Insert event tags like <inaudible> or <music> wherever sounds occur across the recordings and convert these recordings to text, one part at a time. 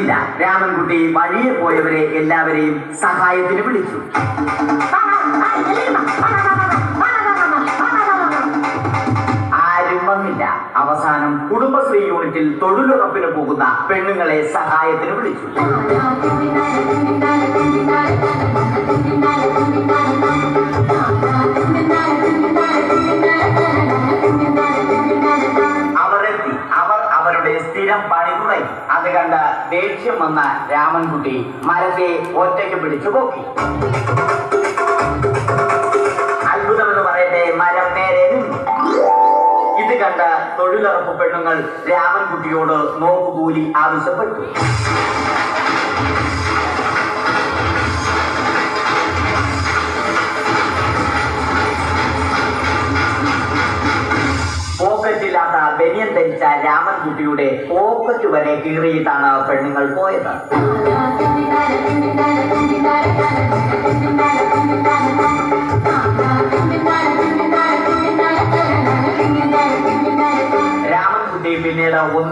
നടക്കുന്നില്ല രാമൻകുട്ടി വഴിയെ പോയവരെ എല്ലാവരെയും സഹായത്തിന് വിളിച്ചു. ആരും വന്നില്ല. അവസാനം കുടുംബശ്രീ യൂണിറ്റിൽ തൊഴിലുറപ്പിന് പോകുന്ന പെണ്ണുങ്ങളെ സഹായത്തിന് വിളിച്ചു. അവർ എത്തി അവർ അവരുടെ സ്ഥിരം പണി തുടങ്ങി അത് കണ്ട് ദേഷ്യം വന്ന രാമൻകുട്ടി മരത്തെ ഒറ്റയ്ക്ക് പിടിച്ചു പോക്കി. അത്ഭുതമെന്ന് പറയട്ടെ മരം നേരെ ഇത് കണ്ട തൊഴിലുറപ്പ് പെണ്ണുങ്ങൾ രാമൻകുട്ടിയോട് നോക്കുകൂലി ആവശ്യപ്പെട്ടു. ധരിച്ച രാമൻകുട്ടിയുടെ പോക്കറ്റ് വരെ കീറിയിട്ടാണ് പെണ്ണുങ്ങൾ പോയത്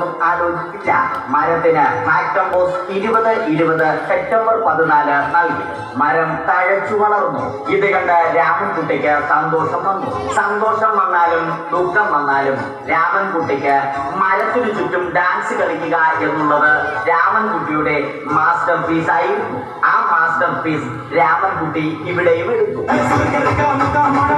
ഒന്നും ആലോചിച്ചില്ല മരത്തിന് മാക്ടംബോസ് ഇരുപത് ഇരുപത് സെപ്റ്റംബർ പതിനാല് നൽകി. മരം തഴച്ചു വളർന്നു ഇത് കണ്ട് രാമൻകുട്ടിക്ക് സന്തോഷം വന്നു. സന്തോഷം വന്നാലും ദുഃഖം വന്നാലും രാമൻകുട്ടിക്ക് മരത്തിനു ചുറ്റും ഡാൻസ് കളിക്കുക എന്നുള്ളത് രാമൻകുട്ടിയുടെ മാസ്റ്റർ പീസ് ആയിരുന്നു. ആ മാസ്റ്റർ പീസ് രാമൻകുട്ടി ഇവിടെയും എടുത്തു. <laughs>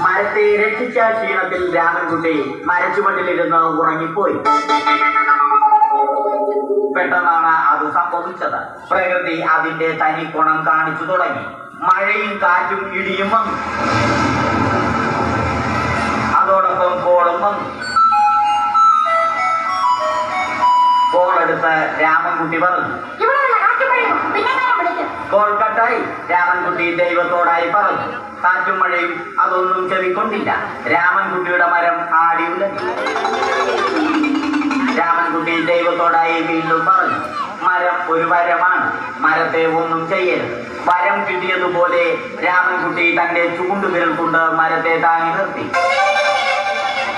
മരത്തെ രക്ഷിച്ച ക്ഷീണത്തിൽ രാമൻകുട്ടി മരച്ചുവട്ടിലിരുന്ന് ഉറങ്ങിപ്പോയി. പെട്ടെന്നാണ് അത് സംഭവിച്ചത്. പ്രകൃതി അതിന്റെ തനി ഗുണം കാണിച്ചു തുടങ്ങി. മഴയും കാറ്റും ഇടിയും വന്നു. അതോടൊപ്പം കോളും വന്നു. കോളെടുത്ത് രാമൻകുട്ടി പറഞ്ഞു ഉണ്ടായി രാമൻകുട്ടി ദൈവത്തോടായി പറഞ്ഞു. കാറ്റും മഴയും അതൊന്നും ചെവിക്കൊണ്ടില്ല. രാമൻകുട്ടിയുടെ മരം ആടി ഉലഞ്ഞു. രാമൻകുട്ടി ദൈവത്തോടായി വീണ്ടും പറഞ്ഞു മരം ഒരു വരമാണ്. മരത്തെ ഒന്നും ചെയ്യരുത്. വരം കിട്ടിയതുപോലെ രാമൻകുട്ടി തന്റെ ചൂണ്ടുവിരൽ കൊണ്ട് മരത്തെ താങ്ങി നിർത്തി.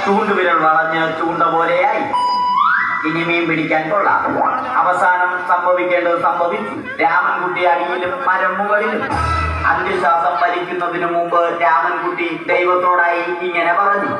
ചൂണ്ടുവിരൽ വളഞ്ഞ് ചൂണ്ട പോലെയായി. ഇനി മീൻ പിടിക്കാൻ കൊള്ളാം. അവസാനം സംഭവിക്കേണ്ടത് സംഭവിച്ചു. രാമൻകുട്ടി അടിയിലും മരം മുകളിലും. അന്ത്യശ്വാസം ഭരിക്കുന്നതിന് മുമ്പ് രാമൻകുട്ടി ദൈവത്തോടായി ഇങ്ങനെ പറഞ്ഞു.